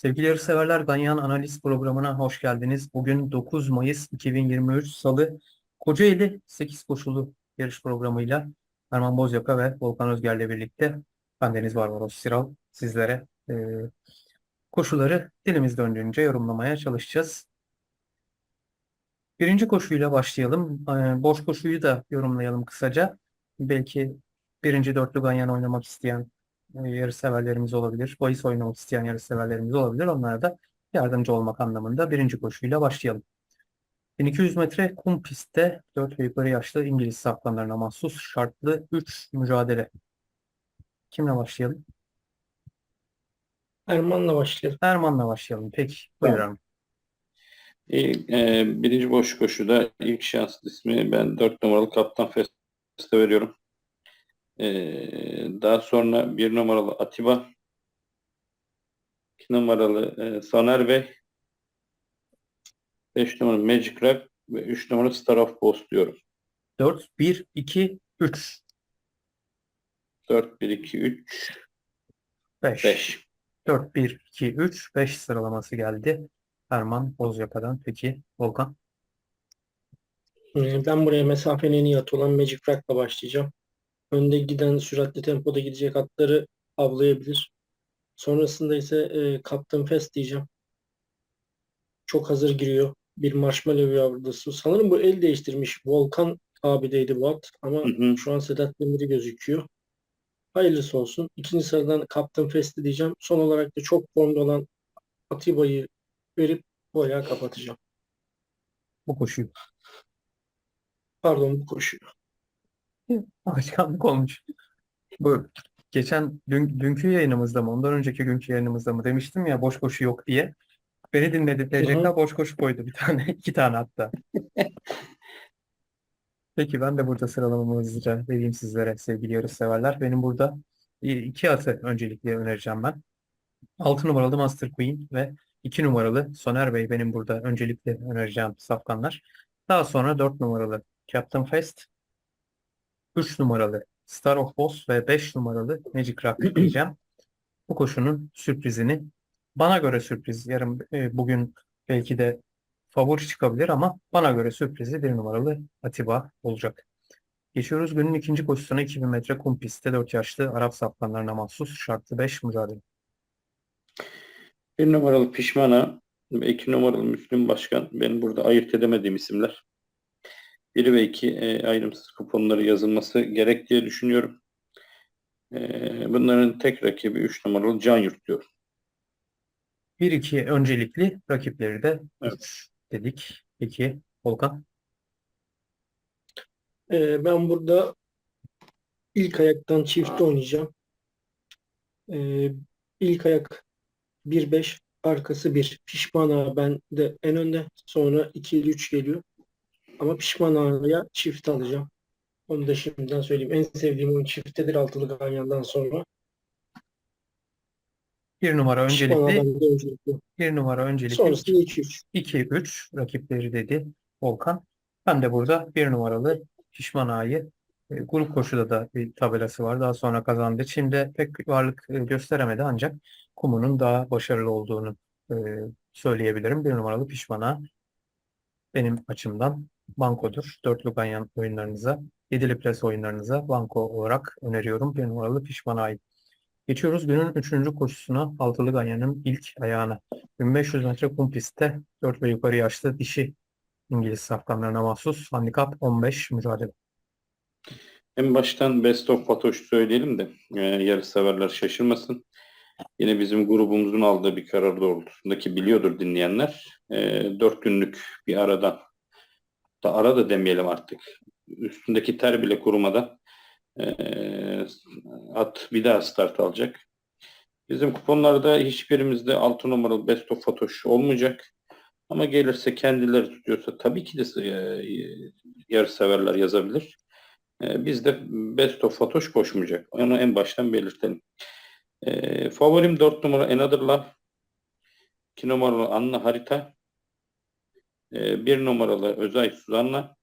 Sevgili yarışseverler, Ganyan Analiz programına hoş geldiniz. Bugün 9 Mayıs 2023 Salı Kocaeli 8 koşulu yarış programıyla Erman Bozyaka ve Volkan Özger'le birlikte ben Deniz Barbaros Siral sizlere e, koşuları dilimiz döndüğünce yorumlamaya çalışacağız. Birinci koşuyla başlayalım. E, boş koşuyu da yorumlayalım kısaca. Belki birinci dörtlü Ganyan oynamak isteyen yarışseverlerimiz olabilir. Bahis oynamak isteyen yarışseverlerimiz olabilir. Onlara da yardımcı olmak anlamında birinci koşuyla başlayalım. 1200 metre kum pistte 4 ve yukarı yaşlı İngiliz saplanlarına mahsus şartlı 3 mücadele. Kimle başlayalım? Erman'la başlayalım. Erman'la başlayalım. Peki. Buyur. Erman. İyi, e, birinci boş koşuda ilk şans ismi ben 4 numaralı Kaptan Fest'e veriyorum. E, daha sonra 1 numaralı Atiba, 2 numaralı e, Soner Bey, 5 numaralı Magic Rock ve 3 numaralı Star of Boss diyorum. 4, 1, 2, 3, 4, 1, 2, 3, 5. 5. 4, 1, 2, 3, 5 sıralaması geldi. Erman Bozyaka'dan. Peki Volkan. Ee, Ben buraya mesafenin en iyi atı olan Magic Rock'la başlayacağım. Önde giden süratli tempoda gidecek atları avlayabilir. Sonrasında ise e, Captain Fest diyeceğim. Çok hazır giriyor. Bir marshmallow yavrusu. Sanırım bu el değiştirmiş. Volkan abideydi bu at. Ama Hı hı. şu an Sedat Demir'i gözüküyor. Hayırlısı olsun. İkinci sıradan Captain Fest'i diyeceğim. Son olarak da çok formda olan Atiba'yı verip bu ayağı kapatacağım. Bu koşuyu. Pardon bu koşuyu. Alışkanlık olmuş. Bu geçen dün, dünkü yayınımızda mı, ondan önceki günkü yayınımızda mı demiştim ya boş koşu yok diye. Beni dinledi TCK boş koşu koydu bir tane, iki tane hatta. Peki ben de burada sıralamamı hızlıca vereyim sizlere sevgili yarışseverler. Benim burada iki atı öncelikle önereceğim ben. 6 numaralı Master Queen ve 2 numaralı Soner Bey benim burada öncelikle önereceğim safkanlar. Daha sonra 4 numaralı Captain Fest, 3 numaralı Star of Boss ve 5 numaralı Magic Rock diyeceğim. Bu koşunun sürprizini bana göre sürpriz. Yarın e, bugün belki de favori çıkabilir ama bana göre sürprizi 1 numaralı Atiba olacak. Geçiyoruz günün ikinci koşusuna 2000 metre kum pistte 4 yaşlı Arap saplanlarına mahsus şartlı 5 mücadele. 1 numaralı Pişmana ve 2 numaralı Müslüm Başkan. Benim burada ayırt edemediğim isimler. 1 ve 2 e, ayrımsız kuponları yazılması gerek diye düşünüyorum. E, bunların tek rakibi 3 numaralı Can Yurt diyorum. 1-2 öncelikli rakipleri de Evet. 3 dedik. Peki Volkan. Ee, ben burada ilk ayaktan çift oynayacağım. Ee, ilk ayak 1-5, arkası 1. Pişman ağa ben de en önde. Sonra 2-3 geliyor. Ama pişman ağaya çift alacağım. Onu da şimdiden söyleyeyim. En sevdiğim oyun çiftedir altılı ganyandan sonra. 1 numara öncelikli. 1 numara öncelikli Sonrasında 2-3. 2-3 rakipleri dedi Volkan. Ben de burada 1 numaralı Pişman Ağa'yı e, grup koşuda da bir tabelası var. Daha sonra kazandı. Çim'de pek varlık e, gösteremedi ancak Kumu'nun daha başarılı olduğunu e, söyleyebilirim. 1 numaralı Pişman Ağa benim açımdan bankodur. Dörtlü ganyan oyunlarınıza, yedili plas oyunlarınıza banko olarak öneriyorum. 1 numaralı Pişman Ağa'yı. Geçiyoruz günün üçüncü koşusuna altılı ganyanın ilk ayağına. 1500 metre kum pistte 4 ve yukarı yaşlı dişi İngiliz safkanlarına mahsus handikap 15 mücadele. En baştan Best of Fatoş söyleyelim de e, yarış severler şaşırmasın. Yine bizim grubumuzun aldığı bir karar doğrultusundaki biliyordur dinleyenler. E, dört günlük bir aradan da ara da demeyelim artık. Üstündeki ter bile kurumadan e, at bir daha start alacak. Bizim kuponlarda hiçbirimizde 6 numaralı Best of Fatoş olmayacak. Ama gelirse kendileri tutuyorsa tabii ki de e, severler yazabilir. E, bizde Best of Fatoş koşmayacak. Onu en baştan belirtelim. E, favorim 4 numara Another Love. 2 numaralı Anna Harita. 1 numaralı Özay Suzanna.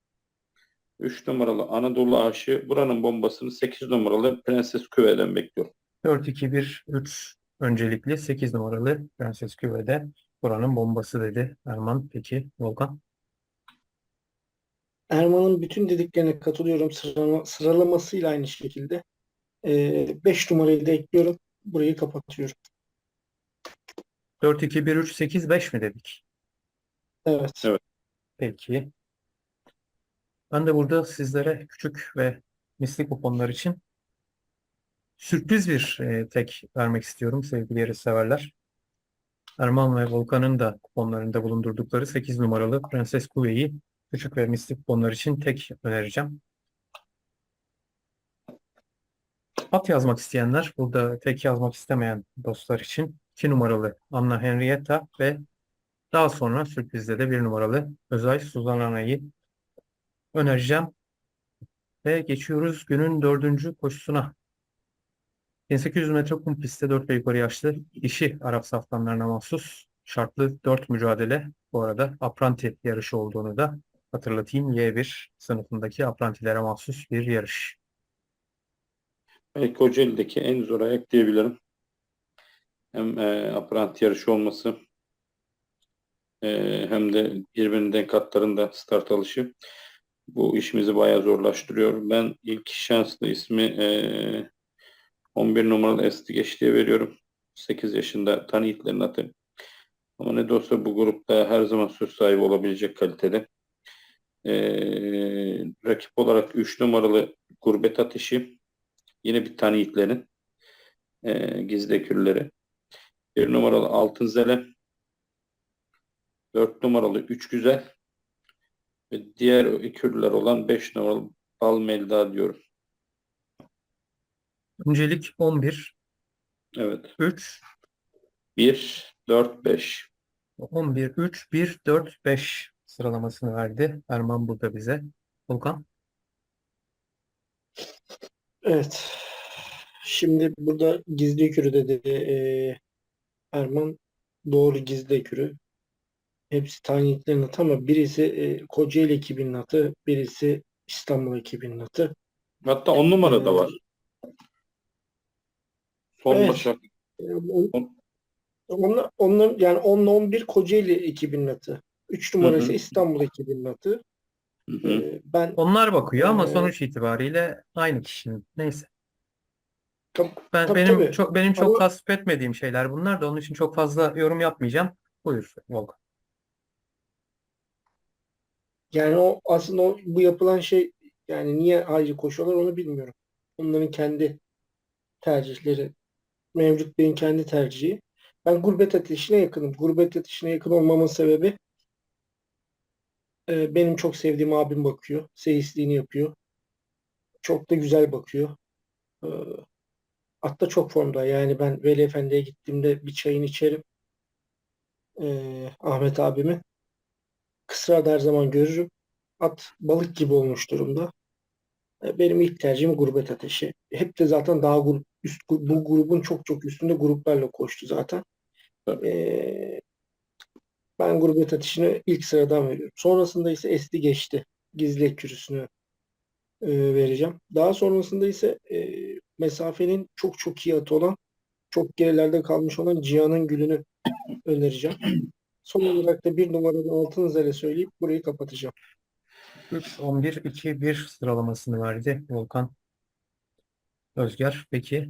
3 numaralı Anadolu Aşı. Buranın bombasını 8 numaralı Prenses Küve'den bekliyorum. 4-2-1-3 öncelikli 8 numaralı Prenses Küve'de buranın bombası dedi Erman. Peki Volkan? Erman'ın bütün dediklerine katılıyorum. Sıralama, sıralamasıyla aynı şekilde. 5 numarayı da ekliyorum. Burayı kapatıyorum. 4, 2, 1, 3, 8, 5 mi dedik? Evet. Evet. Peki. Ben de burada sizlere küçük ve misli kuponlar için sürpriz bir e, tek vermek istiyorum sevgili yarışseverler. Erman ve Volkan'ın da kuponlarında bulundurdukları 8 numaralı Prenses Kuve'yi küçük ve misli kuponlar için tek önereceğim. At yazmak isteyenler, burada tek yazmak istemeyen dostlar için 2 numaralı Anna Henrietta ve daha sonra sürprizde de 1 numaralı Özay Suzana'yı önereceğim. Ve geçiyoruz günün dördüncü koşusuna. 1800 metre kum pistte 4 ve yukarı yaşlı dişi Arap safkanlarına mahsus şartlı 4 mücadele. Bu arada apranti yarışı olduğunu da hatırlatayım. Y1 sınıfındaki aprantilere mahsus bir yarış. Belki Kocaeli'deki en zor ayak diyebilirim. Hem e, apranti yarışı olması ee, hem de birbirinin denk hatlarında start alışı bu işimizi bayağı zorlaştırıyor. Ben ilk şanslı ismi e, 11 numaralı Esti geçtiğe veriyorum. 8 yaşında Tani Hitler'in atı. Ama ne dostlar bu grupta her zaman söz sahibi olabilecek kalitede. E, rakip olarak 3 numaralı Gurbet Ateşi. Yine bir Tani Hitler'in e, gizli ekürleri. 1 numaralı Altın Zelem 4 numaralı 3 güzel ve diğer ikürler olan 5 numaralı Bal Melda diyorum. Öncelik 11. Evet. 3. 1, 4, 5. 11, 3, 1, 4, 5 sıralamasını verdi. Erman burada bize. Volkan. Evet. Şimdi burada gizli kürü dedi e, Erman. Doğru gizli kürü. Hepsi taniyetlerin atı ama birisi eee, Kocaeli ekibinin atı, birisi İstanbul ekibinin atı. Hatta on numara da Ee, var. Son evet. başak. On- Onlar, onlar yani 10 ile 11 Kocaeli ekibinin atı. 3 numara Hı hı. İstanbul ekibinin atı. Hı hı. Eee, ben Onlar bakıyor ama Ee, sonuç itibariyle aynı kişinin. Neyse. Tab- Ben Tabii, benim tabii. çok benim çok Ama- tasvip etmediğim şeyler bunlar da onun için çok fazla yorum yapmayacağım. Buyur Volkan. Yani o aslında o, bu yapılan şey yani niye ayrı koşuyorlar onu bilmiyorum. Onların kendi tercihleri. Mevcut Bey'in kendi tercihi. Ben gurbet ateşine yakınım. Gurbet ateşine yakın olmamın sebebi e, benim çok sevdiğim abim bakıyor. Seyisliğini yapıyor. Çok da güzel bakıyor. E, Hatta çok formda. Yani ben Veli Efendi'ye gittiğimde bir çayını içerim. E, Ahmet abimin. Kısra'da her zaman görürüm. At balık gibi olmuş durumda. E, Benim ilk tercihim gurbet ateşi. Hep de zaten daha grup, üst, bu grubun çok çok üstünde gruplarla koştu zaten. Tabii. E, ben gurbet ateşini ilk sıradan veriyorum. Sonrasında ise Esti geçti. Gizli ekürüsünü e, vereceğim. Daha sonrasında ise e, mesafenin çok çok iyi atı olan, çok gerilerde kalmış olan Cihan'ın Gülü'nü önereceğim. Son olarak da bir numaralı altın zele söyleyip burayı kapatacağım. 3, 11, 2, 1 sıralamasını verdi Volkan Özger. Peki.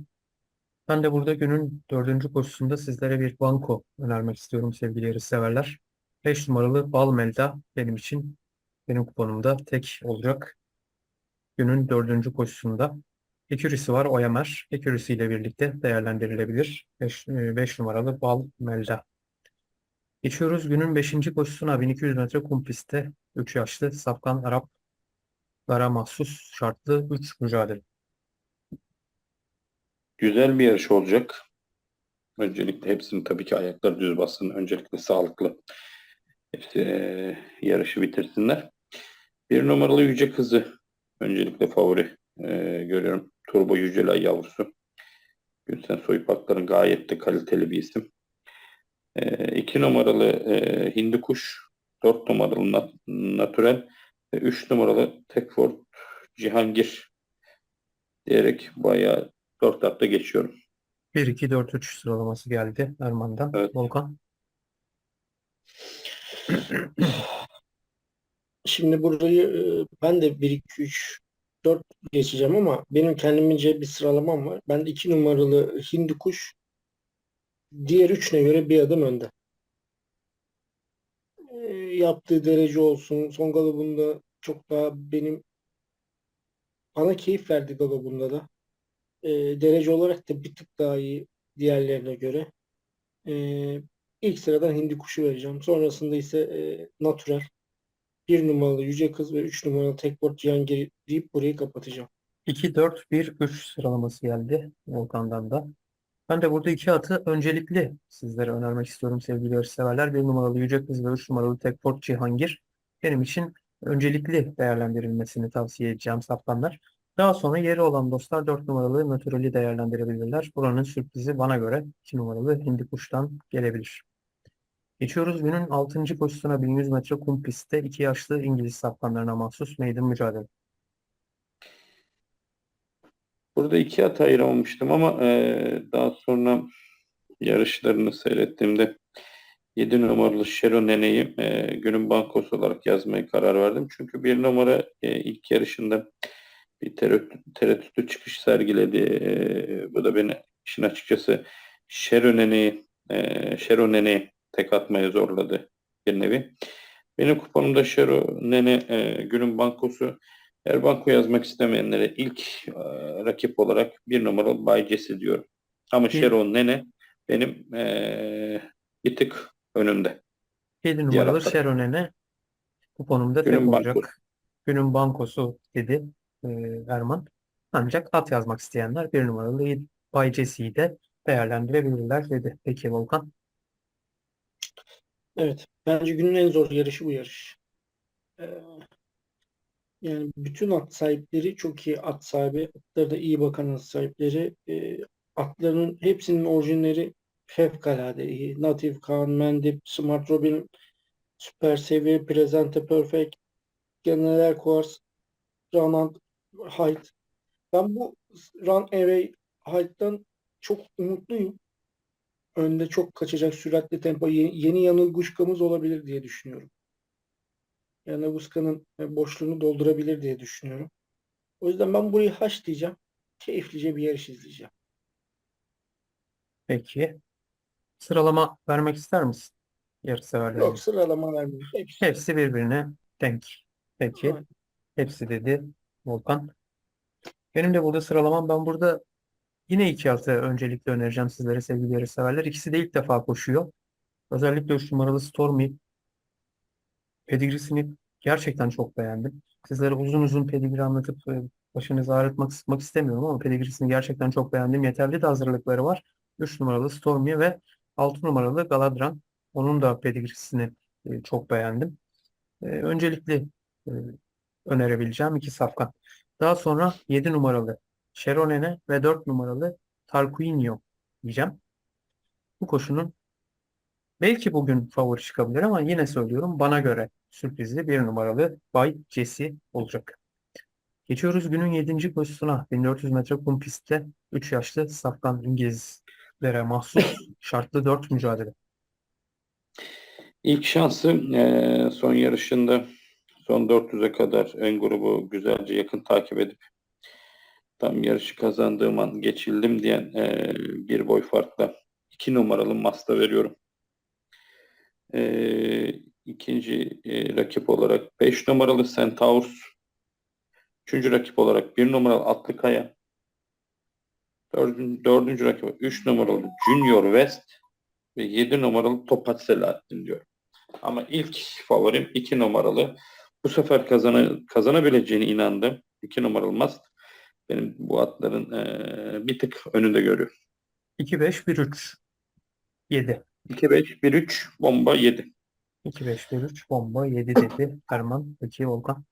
Ben de burada günün dördüncü koşusunda sizlere bir banko önermek istiyorum sevgili yarışseverler. 5 numaralı Bal Melda benim için benim kuponumda tek olacak. Günün dördüncü koşusunda. Ekürisi var Oyamer. Ekürisi ile birlikte değerlendirilebilir. 5 numaralı Bal Melda. Geçiyoruz günün 5. koşusuna 1200 metre kum pistte 3 yaşlı Safkan Arap Gara mahsus şartlı 3 mücadele. Güzel bir yarış olacak. Öncelikle hepsinin tabii ki ayakları düz bassın. Öncelikle sağlıklı. Hepsi eee, yarışı bitirsinler. Bir numaralı Yüce Kızı öncelikle favori eee, görüyorum. Turbo Yücelay yavrusu. Gülsen Soypaklar'ın gayet de kaliteli bir isim. İki numaralı eee Hindi Kuş. Dört numaralı Nat Natürel. Ve üç numaralı Tekford Cihangir diyerek bayağı dört hatta geçiyorum. 1-2-4-3 sıralaması geldi Erman'dan. Evet. Volkan. Şimdi burayı e, ben de 1 2 3 4 geçeceğim ama benim kendimce bir sıralamam var. Ben 2 numaralı Hindu kuş diğer üçüne göre bir adım önde. E, yaptığı derece olsun. Son galobunda çok daha benim bana keyif verdi galobunda da. E, derece olarak da bir tık daha iyi diğerlerine göre. E, ilk sıradan Hindi kuşu vereceğim. Sonrasında ise e, Natural. Bir numaralı Yüce Kız ve üç numaralı Tekbort Cihangir deyip burayı kapatacağım. 2-4-1-3 sıralaması geldi Volkan'dan da. Ben de burada iki atı öncelikli sizlere önermek istiyorum sevgili yarışseverler. Bir numaralı Yüce Kız ve üç numaralı Tekfort Cihangir benim için öncelikli değerlendirilmesini tavsiye edeceğim safkanlar. Daha sonra yeri olan dostlar 4 numaralı Natural'i değerlendirebilirler. Buranın sürprizi bana göre 2 numaralı Hindi Kuş'tan gelebilir. Geçiyoruz günün 6. koşusuna 1100 metre kum pistte iki yaşlı İngiliz safkanlarına mahsus meydan mücadele. Burada iki at ayıramamıştım ama e, daha sonra yarışlarını seyrettiğimde 7 numaralı Şero Nene'yi e, günün bankosu olarak yazmaya karar verdim. Çünkü bir numara e, ilk yarışında bir tereddüt, tereddütlü çıkış sergiledi. E, bu da beni işin açıkçası Şero Nene'yi e, Şero Nene'yi tek atmaya zorladı bir nevi. Benim kuponumda Şero Nene e, günün bankosu. Eğer banko yazmak istemeyenlere ilk e, rakip olarak bir numaralı Bay Jesse diyorum. Ama Şero Nene benim e, bir tık önümde. 7 Diğer numaralı. Şeronen'e kuponumda tek Günün olacak. bankosu. Günün bankosu dedi e, Erman. Ancak at yazmak isteyenler bir numaralı Bay Jesse'yi de değerlendirebilirler dedi. Peki Volkan. Evet. Bence günün en zor yarışı bu yarış. Ee, yani bütün at sahipleri çok iyi at sahibi. Atları da iyi bakan at sahipleri. Ee, atların hepsinin orijinleri fevkalade iyi. Native Kaan, Mendip, Smart Robin, Super Seviye, Presente Perfect, General Quartz, Run Height. Ben bu Run Away Height'tan çok umutluyum. Önde çok kaçacak süratli tempo yeni, yeni Yanılguşka'mız olabilir diye düşünüyorum. Yanılguşka'nın e, boşluğunu doldurabilir diye düşünüyorum. O yüzden ben burayı haşlayacağım. Keyiflice bir yarış izleyeceğim. Peki. Sıralama vermek ister misin? Yarışseverlerimiz. Yok sıralama vermiyorum. Hepsi. Hepsi birbirine denk. Peki. Aynen. Hepsi dedi Volkan. Benim de burada sıralamam ben burada yine iki atı öncelikle önereceğim sizlere sevgili yarışseverler. İkisi de ilk defa koşuyor. Özellikle 3 numaralı Stormy pedigrisini gerçekten çok beğendim. Sizlere uzun uzun pedigri anlatıp e, başınızı ağrıtmak sıkmak istemiyorum ama pedigrisini gerçekten çok beğendim. Yeterli de hazırlıkları var. 3 numaralı Stormy ve 6 numaralı Galadran. Onun da pedigrisini e, çok beğendim. E, öncelikli önerebileceğim iki safkan. Daha sonra 7 numaralı Cheronene ve 4 numaralı Tarquinio diyeceğim. Bu koşunun belki bugün favori çıkabilir ama yine söylüyorum bana göre sürprizli bir numaralı Bay Jesse olacak. Geçiyoruz günün 7. koşusuna. 1400 metre kum pistte 3 yaşlı safkan İngilizlere mahsus şartlı 4 mücadele. İlk şansı eee, son yarışında son 400'e kadar ön grubu güzelce yakın takip edip tam yarışı kazandığım an geçildim diyen eee, bir boy farkla 2 numaralı Masta veriyorum. Eee ikinci eee, rakip olarak 5 numaralı Centaurus. Üçüncü rakip olarak 1 numaralı Atlıkaya. Dördüncü, dördüncü rakip 3 numaralı Junior West ve 7 numaralı Topaç Selahattin diyorum. Ama ilk favorim 2 numaralı. Bu sefer kazana, kazanabileceğine inandım. 2 numaralı Mast. Benim bu atların eee, bir tık önünde görüyorum. 2-5-1-3 7. 2-5-1-3 bomba 7. 2-5-1-3 bomba 7 dedi Erman. Peki Volkan.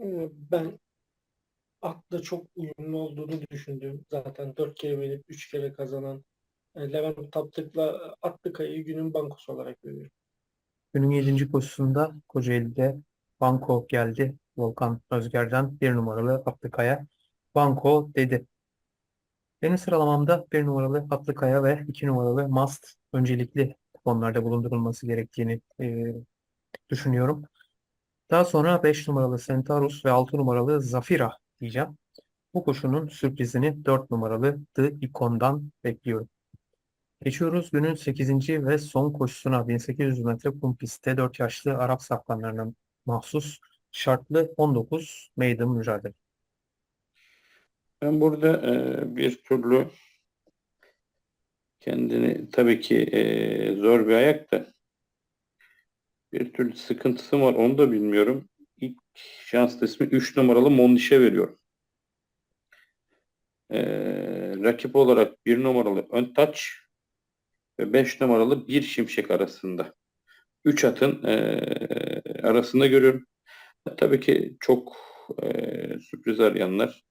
Ee, Ben atla çok uyumlu olduğunu düşündüğüm zaten 4 kere verip 3 kere kazanan e, Levent Taptık'la Atlıkaya'yı günün bankosu olarak görüyorum. Günün 7. koşusunda Kocaeli'de Banko geldi. Volkan Özger'den bir numaralı Abdülkaya. Banko dedi. Benim sıralamamda 1 numaralı Atlıkaya ve 2 numaralı Must öncelikli kuponlarda bulundurulması gerektiğini e, düşünüyorum. Daha sonra 5 numaralı Centaurus ve 6 numaralı Zafira diyeceğim. Bu koşunun sürprizini 4 numaralı The Icon'dan bekliyorum. Geçiyoruz günün 8. ve son koşusuna 1800 metre kum pistte 4 yaşlı Arap safkanlarına mahsus şartlı 19 maiden mücadele. Ben burada e, bir türlü kendini tabii ki e, zor bir ayak da bir türlü sıkıntısı var onu da bilmiyorum. İlk şans ismi 3 numaralı Mondiş'e veriyorum. E, rakip olarak 1 numaralı Öntaç ve 5 numaralı Bir Şimşek arasında. 3 atın e, arasında görüyorum. Tabii ki çok e, sürpriz arayanlar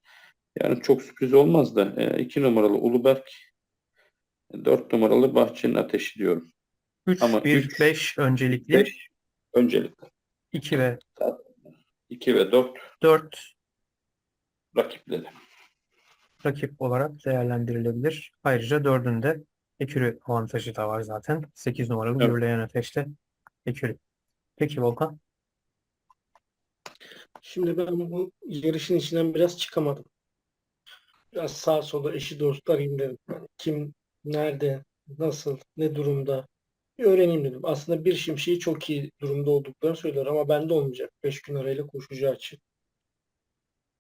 yani çok sürpriz olmaz da 2 numaralı Uluberk 4 numaralı Bahçenin Ateşi diyorum. 3, Ama 1, üç, 5 öncelikli 5 öncelikle. 2 ve 2 ve 4 4 rakipleri. rakip olarak değerlendirilebilir. Ayrıca dördünde ekürü avantajı da var zaten. 8 numaralı Evet. gürleyen ateşte ekürü. Peki Volkan. Şimdi ben bu yarışın içinden biraz çıkamadım. Biraz sağa sola eşi dedim. Yani kim, nerede, nasıl, ne durumda bir öğreneyim dedim. Aslında bir şimşeği çok iyi durumda olduklarını söylüyor ama bende olmayacak. 5 gün arayla koşacağı için.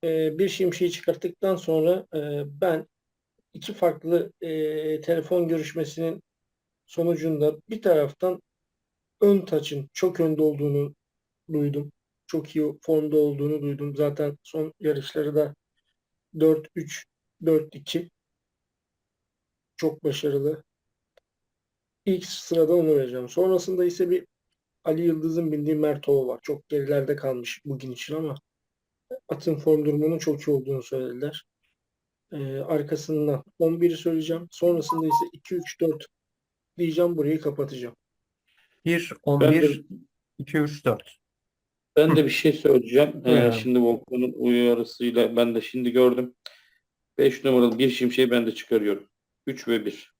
Ee, bir şimşeği çıkarttıktan sonra e, ben iki farklı e, telefon görüşmesinin sonucunda bir taraftan ön taçın çok önde olduğunu duydum. Çok iyi formda olduğunu duydum. Zaten son yarışları da 4-3, 4-2 çok başarılı. İlk sırada onu vereceğim. Sonrasında ise bir Ali Yıldız'ın bindiği Mertova var. Çok gerilerde kalmış bugün için ama atın form durumunun çok iyi olduğunu söylediler. Ee, arkasından 11'i söyleyeceğim. Sonrasında ise 2-3-4 diyeceğim. Burayı kapatacağım. 1, Ben 11, de, 2, 3, 4. ben de bir şey söyleyeceğim. Ee, Buyurun. şimdi Volkan'ın uyarısıyla ben de şimdi gördüm. 5 numaralı bir şimşeği ben de çıkarıyorum. 3 ve 1.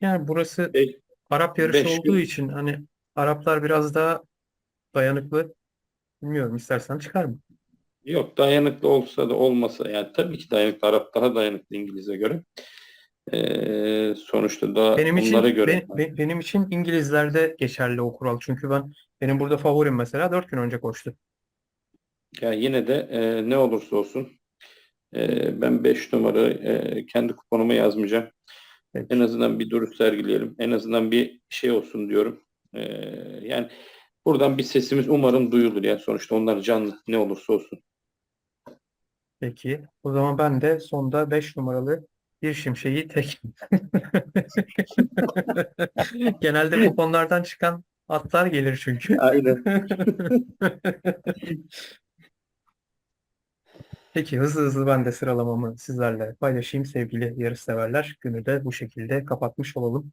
Yani burası Beş- Arap yarışı beş olduğu gün- için hani Araplar biraz daha dayanıklı. Bilmiyorum istersen çıkar mı? Yok dayanıklı olsa da olmasa yani tabii ki dayanıklı Arap daha dayanıklı İngiliz'e göre. Ee, sonuçta da Benim için onlara göre be- be- benim için İngilizlerde geçerli o kural. Çünkü ben benim burada favorim mesela 4 gün önce koştu. ya yine de e, ne olursa olsun e, ben 5 numara e, kendi kuponuma yazmayacağım. Peki. En azından bir duruş sergileyelim. En azından bir şey olsun diyorum. E, yani buradan bir sesimiz umarım duyulur. Yani sonuçta onlar canlı ne olursa olsun. Peki. O zaman ben de sonda 5 numaralı bir şimşeği tek. Genelde kuponlardan çıkan atlar gelir çünkü. Aynen. Peki hızlı hızlı ben de sıralamamı sizlerle paylaşayım sevgili yarışseverler. Günü de bu şekilde kapatmış olalım.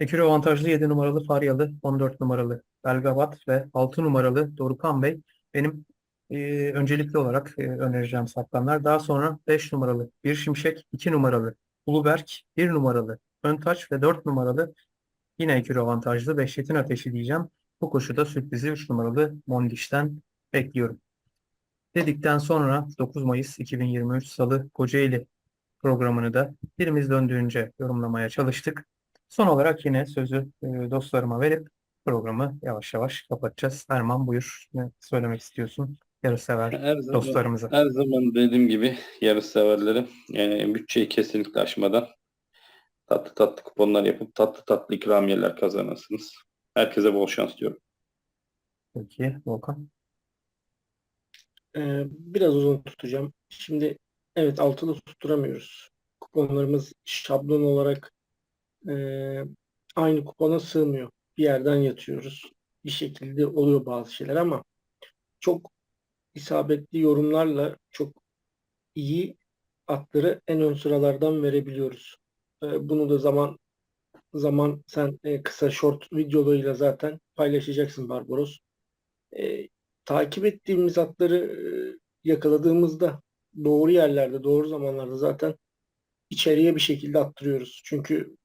Ekürü avantajlı 7 numaralı Faryalı, 14 numaralı Belgavat ve 6 numaralı Dorukan Bey benim e, öncelikli olarak e, önereceğim saptanlar. Daha sonra 5 numaralı Bir Şimşek, 2 numaralı Uluberk, 1 numaralı Öntaç ve 4 numaralı yine ekürü avantajlı Behçet'in Ateşi diyeceğim. Bu koşuda sürprizi 3 numaralı Mondiş'ten bekliyorum. Dedikten sonra 9 Mayıs 2023 Salı Kocaeli programını da dilimiz döndüğünce yorumlamaya çalıştık. Son olarak yine sözü e, dostlarıma verip programı yavaş yavaş kapatacağız. Erman buyur. Ne söylemek istiyorsun? Yarışsever Her zaman, dostlarımıza. her zaman dediğim gibi yarış severlerim yani bütçeyi kesinlikle aşmadan tatlı tatlı kuponlar yapıp tatlı tatlı ikramiyeler kazanırsınız. Herkese bol şans diyorum. Peki Volkan. Ee, biraz uzun tutacağım. Şimdi evet altılı tutturamıyoruz. Kuponlarımız şablon olarak e, aynı kupona sığmıyor. Bir yerden yatıyoruz. Bir şekilde oluyor bazı şeyler ama çok isabetli yorumlarla çok iyi atları en ön sıralardan verebiliyoruz. E, bunu da zaman zaman sen e, kısa short videolarıyla zaten paylaşacaksın Barbaros. E, takip ettiğimiz atları e, yakaladığımızda doğru yerlerde, doğru zamanlarda zaten içeriye bir şekilde attırıyoruz. Çünkü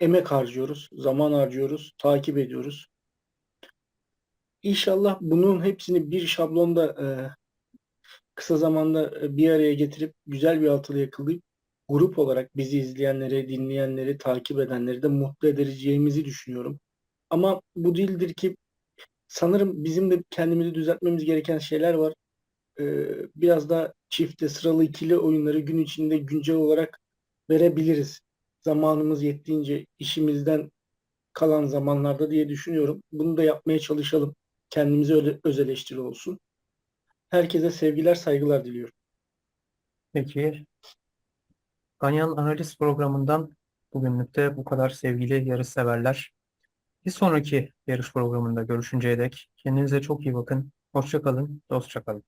emek harcıyoruz, zaman harcıyoruz, takip ediyoruz. İnşallah bunun hepsini bir şablonda e, kısa zamanda e, bir araya getirip güzel bir altılı yakalayıp grup olarak bizi izleyenleri, dinleyenleri, takip edenleri de mutlu edeceğimizi düşünüyorum. Ama bu değildir ki sanırım bizim de kendimizi düzeltmemiz gereken şeyler var. Ee, biraz da çifte sıralı ikili oyunları gün içinde güncel olarak verebiliriz. Zamanımız yettiğince işimizden kalan zamanlarda diye düşünüyorum. Bunu da yapmaya çalışalım. Kendimize öyle öz eleştiri olsun. Herkese sevgiler, saygılar diliyorum. Peki. Ganyan Analiz programından bugünlük de bu kadar sevgili yarışseverler. Bir sonraki yarış programında görüşünceye dek kendinize çok iyi bakın. Hoşça kalın, dostça kalın.